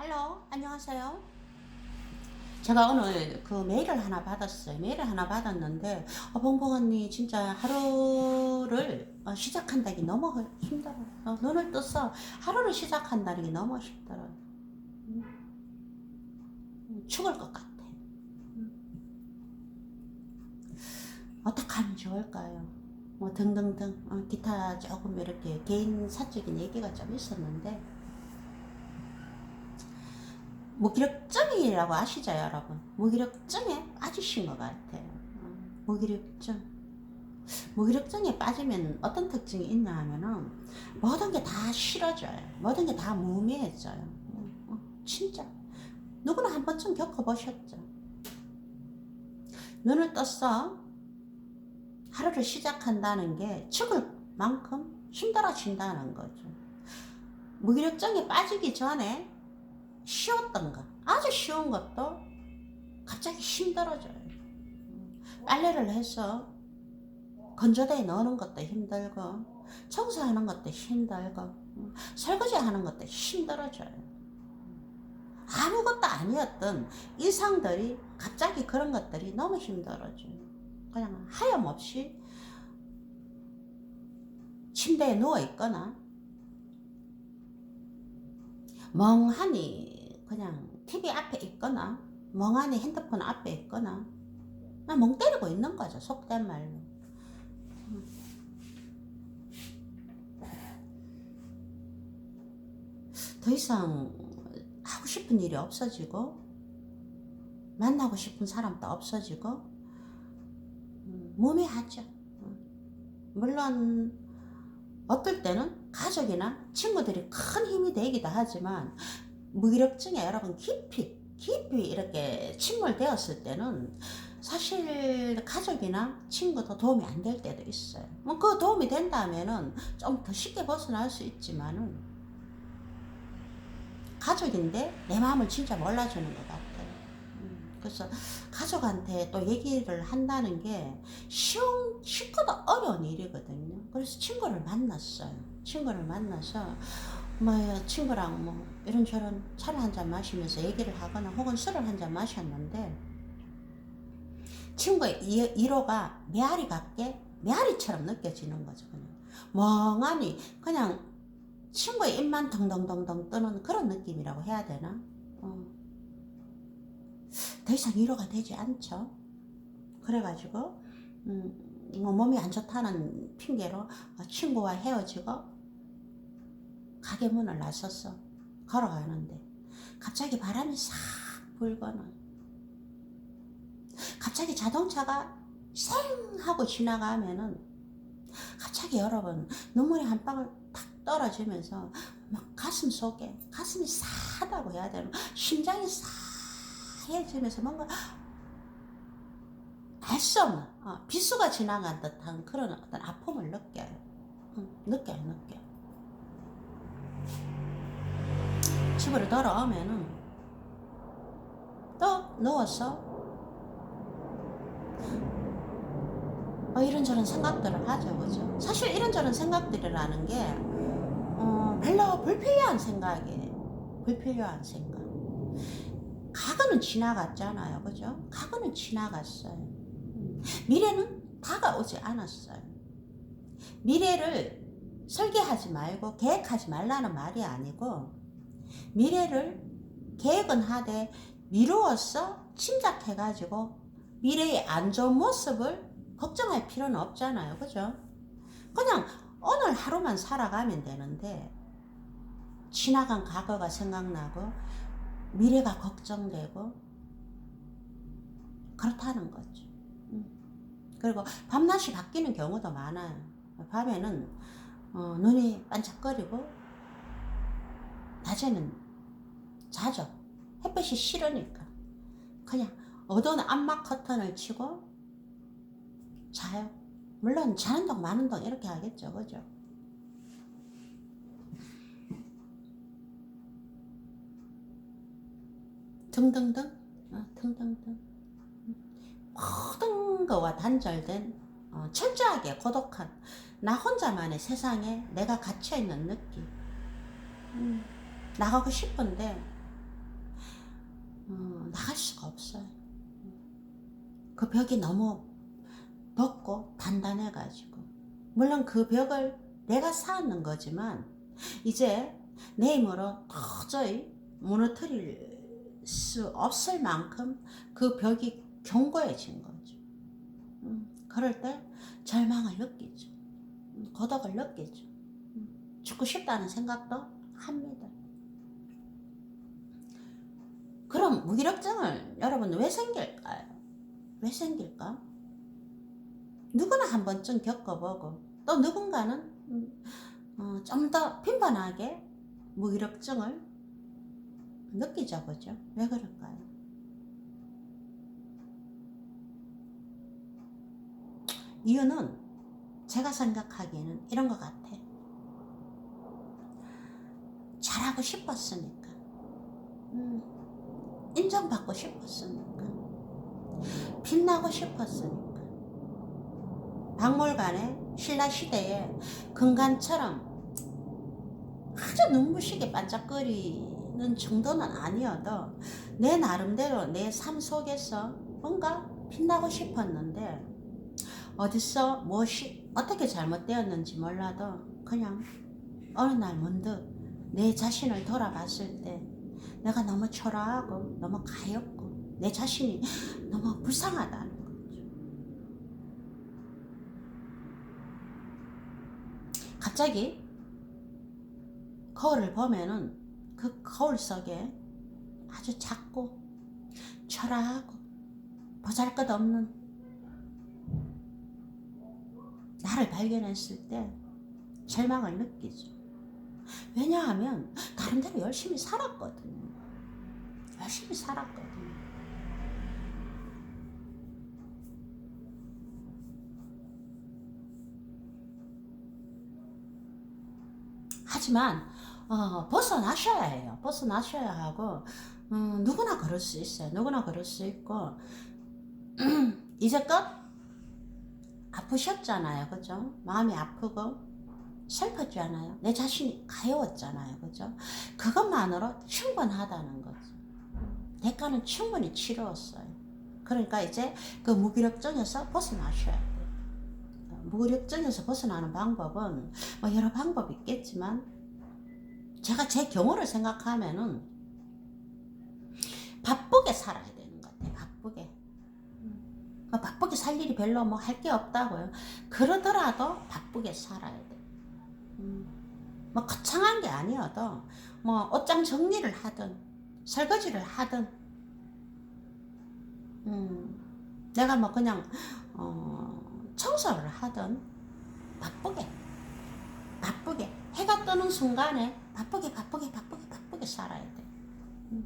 할로 안녕하세요. 제가 오늘 그 메일을 하나 받았어요. 메일을 하나 받았는데 어, 봉봉 언니 진짜 하루를 어, 시작한다기 너무 힘들어. 어, 눈을 떠서 하루를 시작한다는 게 너무 힘들어. 음. 음, 죽을 것 같아. 음. 어떻게 하면 좋을까요? 뭐 등등등 어, 기타 조금 이렇게 개인 사적인 얘기가 좀 있었는데 무기력증이라고 아시죠 여러분? 무기력증에 빠지신 것 같아요. 어, 무기력증. 무기력증에 빠지면 어떤 특징이 있냐 하면은 모든 게 다 싫어져요. 모든 게 다 무미해져요. 어, 어, 진짜. 누구나 한 번쯤 겪어보셨죠? 눈을 떴어. 하루를 시작한다는 게 죽을 만큼 힘들어진다는 거죠. 무기력증에 빠지기 전에 쉬웠던 거, 아주 쉬운 것도 갑자기 힘들어져요. 빨래를 해서 건조대에 넣는 것도 힘들고, 청소하는 것도 힘들고, 설거지 하는 것도 힘들어져요. 아무것도 아니었던 일상들이 갑자기 그런 것들이 너무 힘들어져요. 그냥 하염없이 침대에 누워 있거나 멍하니 그냥 TV 앞에 있거나 멍하니 핸드폰 앞에 있거나 멍 때리고 있는 거죠 속된 말로. 더 이상 하고 싶은 일이 없어지고 만나고 싶은 사람도 없어지고 음, 몸이 하죠. 물론 어떨 때는 가족이나 친구들이 큰 힘이 되기도 하지만 무기력증에 여러분 깊이 깊이 이렇게 침몰되었을 때는 사실 가족이나 친구도 도움이 안 될 때도 있어요. 뭐 그 도움이 된다면은 좀 더 쉽게 벗어날 수 있지만은 가족인데 내 마음을 진짜 몰라주는 것 같아요. 음, 그래서 가족한테 또 얘기를 한다는 게 쉬운, 쉽고도 어려운 일이거든요. 그래서 친구를 만났어요. 친구를 만나서 뭐 친구랑 뭐 이런저런 차를 한 잔 마시면서 얘기를 하거나 혹은 술을 한 잔 마셨는데 친구의 이- 이로가 메아리 같게 메아리처럼 느껴지는 거죠. 그냥 멍하니 그냥 친구의 입만 덩덩덩덩 뜨는 그런 느낌이라고 해야 되나? 어. 더 이상 위로가 되지 않죠. 그래가지고 음, 뭐 몸이 안 좋다는 핑계로 친구와 헤어지고 가게 문을 나섰어. 걸어가는데 갑자기 바람이 싹 불거나 갑자기 자동차가 쌩 하고 지나가면은 갑자기 여러분 눈물이 한 방울 탁 떨어지면서 막 가슴 속에 가슴이 싸다고 해야 되나 심장이 싸해지면서 뭔가 알수 없는 어, 비수가 지나간 듯한 그런 어떤 아픔을 느껴요. 응, 느껴요, 느껴. 집으로 돌아오면은 또 누워서 어, 이런저런 생각들을 하죠, 그죠? 사실 이런저런 생각들이라는 게 어, 별로 불필요한 생각이에요. 불필요한 생각. 과거는 지나갔잖아요, 그죠? 과거는 지나갔어요. 음, 미래는 다가오지 않았어요. 미래를 설계하지 말고 계획하지 말라는 말이 아니고 미래를 계획은 하되 미루어서 침작해가지고 미래의 안 좋은 모습을 걱정할 필요는 없잖아요. 그죠? 그냥 오늘 하루만 살아가면 되는데 지나간 과거가 생각나고 미래가 걱정되고 그렇다는 거죠. 음. 그리고 밤낮이 바뀌는 경우도 많아요. 밤에는 어, 눈이 반짝거리고 낮에는 자죠. 햇볕이 싫으니까 그냥 어두운 암막 커튼을 치고 자요. 물론 자는 동 마는 동 이렇게 하겠죠, 그죠? 등등등, 어, 등등등. 모든 거와 단절된 어, 철저하게 고독한 나 혼자만의 세상에 내가 갇혀 있는 느낌. 음, 나가고 싶은데 어, 나갈 수가 없어요. 그 벽이 너무 높고 단단해가지고 물론 그 벽을 내가 쌓는 거지만 이제 내 힘으로 도저히 무너뜨릴 수 없을 만큼 그 벽이 견고해진 거죠. 음, 그럴 때 절망을 느끼죠. 음, 고독을 느끼죠. 음, 죽고 싶다는 생각도 합니다. 그럼 무기력증을 여러분 왜 생길까요? 왜 생길까? 누구나 한 번쯤 겪어보고 또 누군가는 음, 어, 좀더 빈번하게 무기력증을 느끼죠 보죠. 왜 그럴까요? 이유는 제가 생각하기에는 이런 것 같아. 잘하고 싶었으니까. 음, 인정받고 싶었으니까. 빛나고 싶었으니까. 박물관에 신라 시대에 금관처럼 아주 눈부시게 반짝거리는 정도는 아니어도 내 나름대로 내 삶 속에서 뭔가 빛나고 싶었는데 어디서 무엇이 어떻게 잘못되었는지 몰라도 그냥 어느 날 문득 내 자신을 돌아봤을 때 내가 너무 초라하고 너무 가엾고 내 자신이 너무 불쌍하다는 거죠. 갑자기 거울을 보면은 그 거울 속에 아주 작고 초라하고 보잘것없는 나를 발견했을 때 절망을 느끼죠. 왜냐하면 나름대로 열심히 살았거든요. 열심히 살았거든요. 하지만 어, 벗어나셔야 해요. 벗어나셔야 하고 음, 누구나 그럴 수 있어요. 누구나 그럴 수 있고 이제껏 아프셨잖아요. 그죠? 마음이 아프고 슬펐잖아요. 내 자신이 가여웠잖아요. 그죠? 그것만으로 충분하다는 거죠. 대가는 충분히 치루었어요. 그러니까 이제 그 무기력증에서 벗어나셔야 돼요. 무기력증에서 벗어나는 방법은 뭐 여러 방법이 있겠지만 제가 제 경우를 생각하면은 바쁘게 살아야 되는 것 같아요. 바쁘게. 뭐 바쁘게 살 일이 별로 뭐 할 게 없다고요. 그러더라도 바쁘게 살아야 돼. 음, 뭐 거창한 게 아니어도 뭐 옷장 정리를 하든 설거지를 하든 음, 내가 뭐 그냥 어, 청소를 하든 바쁘게 바쁘게 해가 뜨는 순간에 바쁘게 바쁘게 바쁘게 바쁘게 살아야 돼. 음.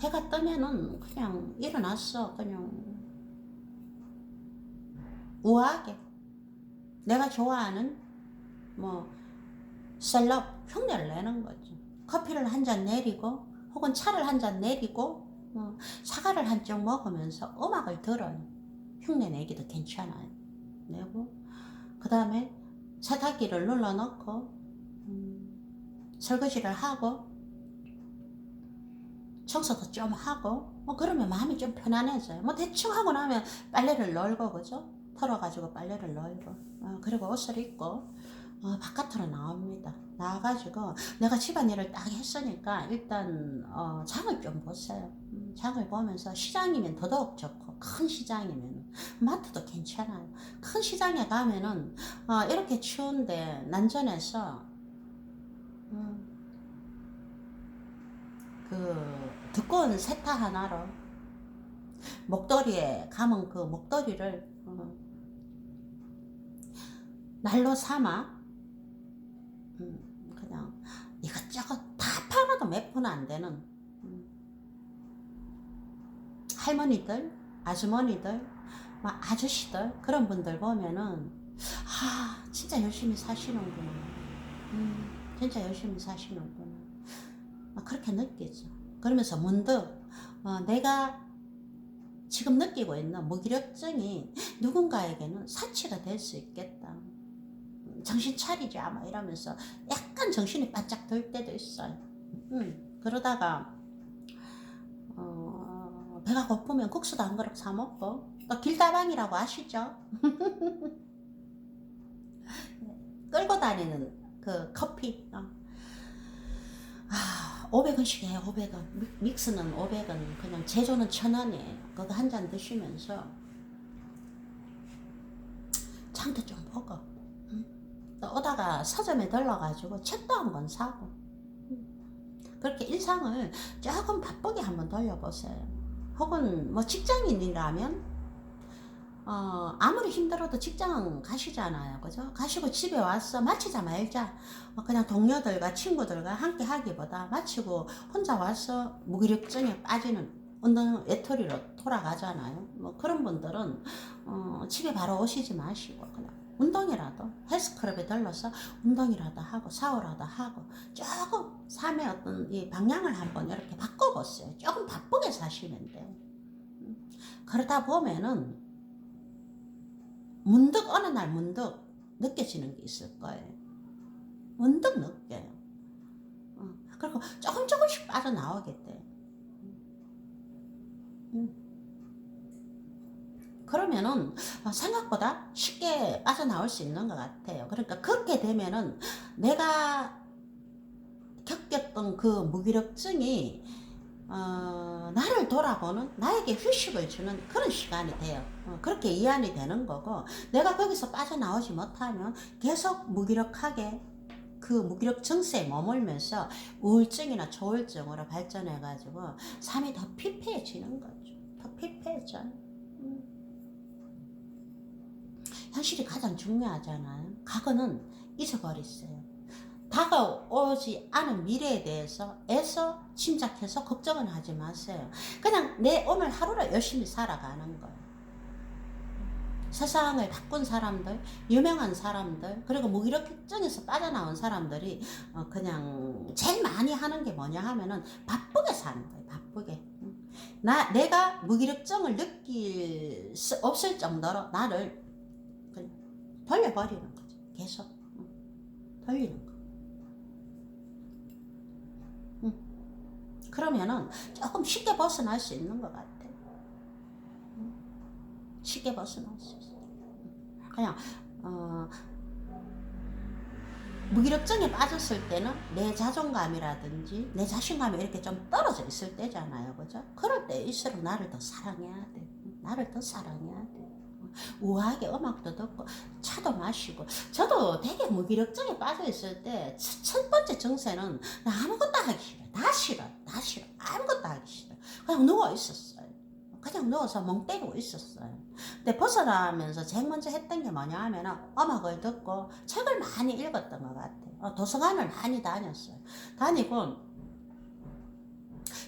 해가 뜨면은 그냥 일어났어 그냥 우아하게 내가 좋아하는 뭐 셀럽 흉내를 내는 거지. 커피를 한 잔 내리고 혹은 차를 한 잔 내리고 어, 사과를 한 쪽 먹으면서 음악을 들어요. 흉내 내기도 괜찮아요. 내고 그 다음에 세탁기를 눌러놓고 음, 설거지를 하고 청소도 좀 하고 뭐 그러면 마음이 좀 편안해져요. 뭐 대충 하고 나면 빨래를 널고 그죠? 털어가지고 빨래를 널고 어, 그리고 옷을 입고 어, 바깥으로 나옵니다. 나와가지고 내가 집안일을 딱 했으니까 일단 어, 장을 좀 보세요. 음, 장을 보면서 시장이면 더더욱 좋고 큰 시장이면 마트도 괜찮아요. 큰 시장에 가면은 어, 이렇게 추운데 난전에서 음, 그 두꺼운 세타 하나로 목도리에 감은 그 목도리를 어, 날로 삼아 몇 푼 안 되는 음, 할머니들, 아주머니들, 막 아저씨들 그런 분들 보면은 아 진짜 열심히 사시는구나. 음, 진짜 열심히 사시는구나. 막 그렇게 느끼죠. 그러면서 문득 어, 내가 지금 느끼고 있는 무기력증이 누군가에게는 사치가 될 수 있겠다. 정신 차리자 막 이러면서 약간 정신이 바짝 들 때도 있어요. 음, 그러다가 배가 고프면 국수도 한 그릇 사 먹고 또 길다방이라고 아시죠? 끌고 다니는 그 커피 어. 아 500원씩 해요 500원 믹스는 500원 그냥 제조는 1000원이에요 그거 한 잔 드시면서 장도 좀 보고 응? 또 오다가 서점에 들러가지고 책도 한 권 사고 응. 그렇게 일상을 조금 바쁘게 한번 돌려보세요 혹은 뭐 직장인이라면 어, 아무리 힘들어도 직장 가시잖아요. 그죠? 가시고 집에 와서 마치자 말자. 어, 그냥 동료들과 친구들과 함께 하기보다 마치고 혼자 와서 무기력증에 빠지는 운동 외톨이로 돌아가잖아요. 뭐 그런 분들은 어, 집에 바로 오시지 마시고 그냥 운동이라도 헬스클럽에 들러서 운동이라도 하고 샤워라도 하고 조금 삶의 어떤 이 방향을 한번 이렇게 바꿔보세요. 조금 바쁘게 사시면 돼요. 음. 그러다 보면은 문득 어느 날 문득 느껴지는 게 있을 거예요. 문득 느껴요. 어, 그리고 조금 조금씩 빠져나오겠대. 음. 그러면은 어, 생각보다 쉽게 빠져나올 수 있는 것 같아요. 그러니까 그렇게 되면은 내가 겪었던 그 무기력증이 어, 나를 돌아보는 나에게 휴식을 주는 그런 시간이 돼요. 어, 그렇게 이해이 되는 거고 내가 거기서 빠져나오지 못하면 계속 무기력하게 그 무기력 증세에 머물면서 우울증이나 조울증으로 발전해 가지고 삶이 더 피폐해지는 거죠. 더 피폐해져. 음. 현실이 가장 중요하잖아요. 과거는 잊어버리세요. 다가오지 않은 미래에 대해서 애써 침착해서 걱정은 하지 마세요. 그냥 내 오늘 하루를 열심히 살아가는 거예요. 세상을 바꾼 사람들, 유명한 사람들, 그리고 무기력증에서 빠져나온 사람들이 어, 그냥 제일 많이 하는 게 뭐냐 하면은 바쁘게 사는 거예요. 바쁘게. 나 내가 무기력증을 느낄 수 없을 정도로 나를 돌려버리는 거죠. 계속 돌리는 거. 그러면은 조금 쉽게 벗어날 수 있는 것 같아. 쉽게 벗어날 수 있어. 그냥 어, 무기력증에 빠졌을 때는 내 자존감이라든지 내 자신감이 이렇게 좀 떨어져 있을 때잖아요, 그죠? 그럴 때일수록 나를 더 사랑해야 돼. 나를 더 사랑해야 돼. 우아하게 음악도 듣고 차도 마시고 저도 되게 무기력증에 빠져 있을 때 첫 번째 증세는 나 아무것도 하기 싫어 다 싫어 다 싫어 아무것도 하기 싫어 그냥 누워 있었어요. 그냥 누워서 멍 때리고 있었어요. 근데 벗어나면서 제일 먼저 했던 게 뭐냐 하면 음악을 듣고 책을 많이 읽었던 것 같아요. 어, 도서관을 많이 다녔어요. 다니고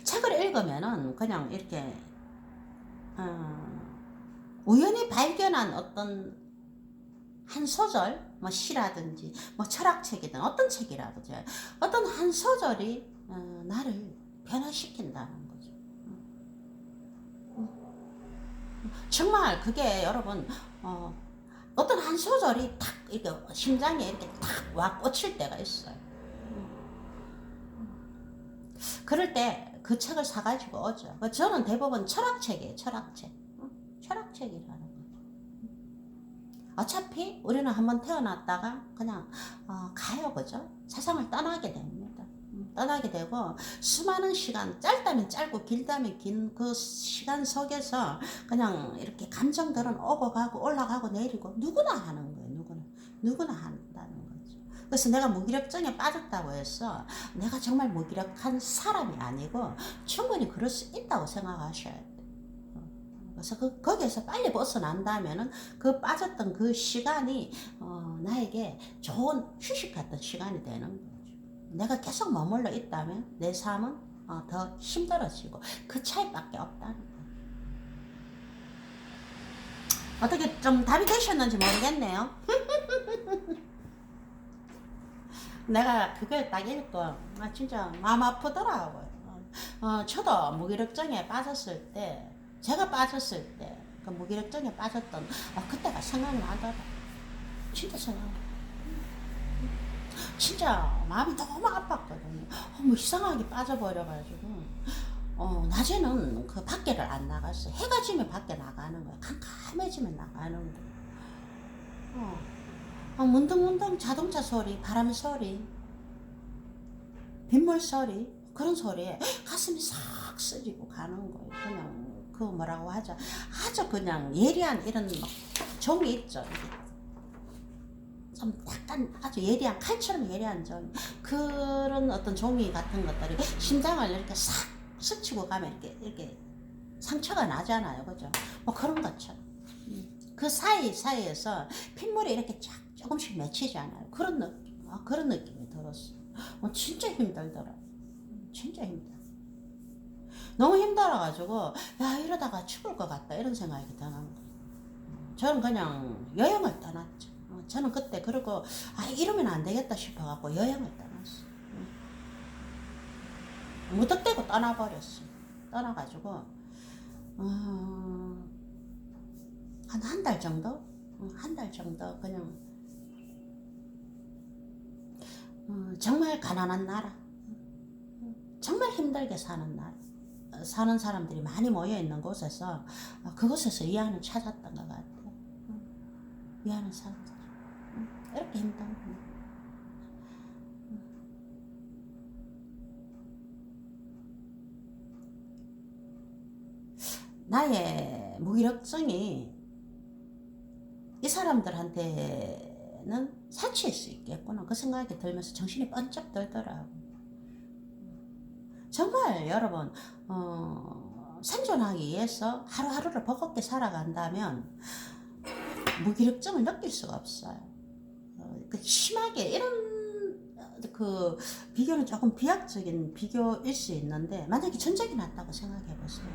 책을 읽으면은 그냥 이렇게 어, 우연히 발견한 어떤 한 소절, 뭐 시라든지, 뭐 철학책이든 어떤 책이라도 어떤 한 소절이 어, 나를 변화시킨다는 거죠. 정말 그게 여러분 어, 어떤 한 소절이 탁 이렇게 심장에 이렇게 탁 와 꽂힐 때가 있어요. 그럴 때 그 책을 사가지고 오죠. 저는 대부분 철학책이에요, 철학책. 철학책이라는 거죠. 어차피 우리는 한번 태어났다가 그냥 어, 가요, 그죠? 세상을 떠나게 됩니다. 음, 떠나게 되고 수많은 시간 짧다면 짧고 길다면 긴 그 시간 속에서 그냥 이렇게 감정들은 오고 가고 올라가고 내리고 누구나 하는 거예요 누구나 누구나 한다는 거죠 그래서 내가 무기력증에 빠졌다고 해서 내가 정말 무기력한 사람이 아니고 충분히 그럴 수 있다고 생각하셔야 돼요 그래서 그, 거기에서 빨리 벗어난다면은 그 빠졌던 그 시간이 어, 나에게 좋은 휴식 같은 시간이 되는 거죠. 내가 계속 머물러 있다면 내 삶은 어, 더 힘들어지고 그 차이밖에 없다는 거예요. 어떻게 좀 답이 되셨는지 모르겠네요. 내가 그걸 딱 읽고 아, 진짜 마음 아프더라고요. 어, 저도 무기력증에 빠졌을 때 제가 빠졌을 때, 그 무기력증에 빠졌던, 아, 그때가 생각이 나더라. 진짜 생각 진짜 마음이 너무 아팠거든요. 어, 뭐 이상하게 빠져버려가지고. 어, 낮에는 그 밖에를 안 나갔어. 해가 지면 밖에 나가는 거야. 캄캄해지면 나가는 거야. 어. 어, 문득문득 자동차 소리, 바람 소리, 빗물 소리, 그런 소리에 가슴이 싹 쓰리고 가는 거예요. 그냥, 그 뭐라고 하죠. 아주 그냥 예리한 이런 막 종이 있죠. 좀 약간 아주 예리한 칼처럼 예리한 종이. 그런 어떤 종이 같은 것들이 심장을 이렇게 싹 스치고 가면 이렇게, 이렇게 상처가 나잖아요. 그죠? 뭐 그런 것처럼. 음. 그 사이 사이에서 핏물이 이렇게 쫙 조금씩 맺히잖아요. 그런 느낌, 아, 그런 느낌이 들었어. 어, 진짜 힘들더라. 음, 진짜 힘들어. 너무 힘들어가지고 야 이러다가 죽을 것 같다 이런 생각이 드는 거예요. 저는 그냥 여행을 떠났죠. 어, 저는 그때 그러고 아 이러면 안 되겠다 싶어갖고 여행을 떠났어. 음. 무턱대고 떠나버렸어. 떠나가지고 어, 한한 달 정도? 한 달 정도 그냥 어, 정말 가난한 나라 정말 힘들게 사는 나라 어, 사는 사람들이 많이 모여 있는 곳에서 어, 그곳에서 위안을 찾았던 것 같아요. 어, 위안을 찾았죠. 어, 이렇게 힘든 거 나의 무기력증이 이 사람들한테는 사치일 수 있겠구나. 그 생각이 들면서 정신이 번쩍 들더라고 정말 여러분 어, 생존하기 위해서 하루하루를 버겁게 살아간다면 무기력증을 느낄 수가 없어요. 어, 그 심하게 이런 그 비교는 조금 비약적인 비교일 수 있는데 만약에 전쟁이 났다고 생각해 보세요.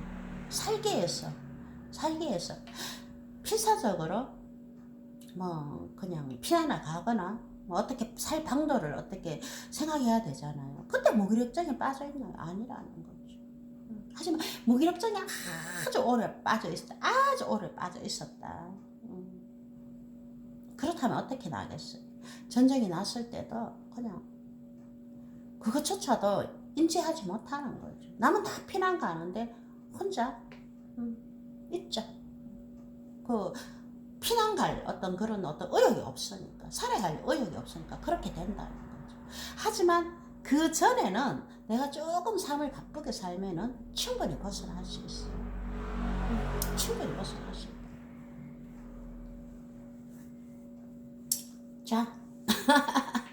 살기 위해서 살기 위해서 필사적으로 뭐 그냥 피하나 가거나 뭐 어떻게 살 방도를 어떻게 생각해야 되잖아요. 근데 무기력증에 빠져 있나요? 아니라는 거죠. 음, 하지만 무기력증에 아주 오래 빠져 있었다. 아주 오래 빠져 있었다. 음. 그렇다면 어떻게 나겠어요? 전쟁이 났을 때도 그냥 그것조차도 인지하지 못하는 거죠. 남은 다 피난 가는데 혼자 음, 있죠. 그 피난 갈 어떤 그런 어떤 의욕이 없으니까 살아야 할 의욕이 없으니까 그렇게 된다는 거죠. 하지만 그 전에는 내가 조금 삶을 바쁘게 살면은 충분히 벗어날 수 있어요. 음, 충분히 벗어날 수 있다. 자.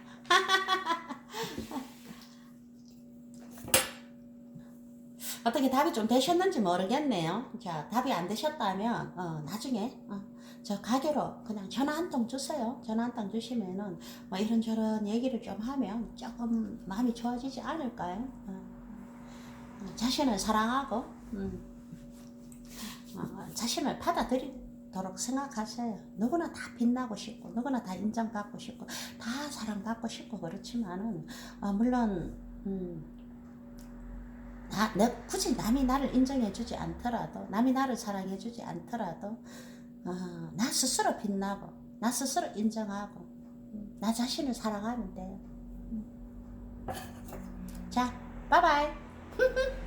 어떻게 답이 좀 되셨는지 모르겠네요. 자, 답이 안 되셨다면, 어, 나중에, 어, 저 가게로 그냥 전화 한 통 주세요. 전화 한 통 주시면은, 뭐 이런저런 얘기를 좀 하면 조금 마음이 좋아지지 않을까요? 어, 어, 자신을 사랑하고, 음, 어, 자신을 받아들이도록 생각하세요. 누구나 다 빛나고 싶고, 누구나 다 인정받고 싶고, 다 사랑받고 싶고, 그렇지만은, 어, 물론, 음, 나, 내, 굳이 남이 나를 인정해주지 않더라도, 남이 나를 사랑해주지 않더라도, 어, 나 스스로 빛나고, 나 스스로 인정하고, 음, 나 자신을 사랑하면 돼요. 음. 자, 바이바이.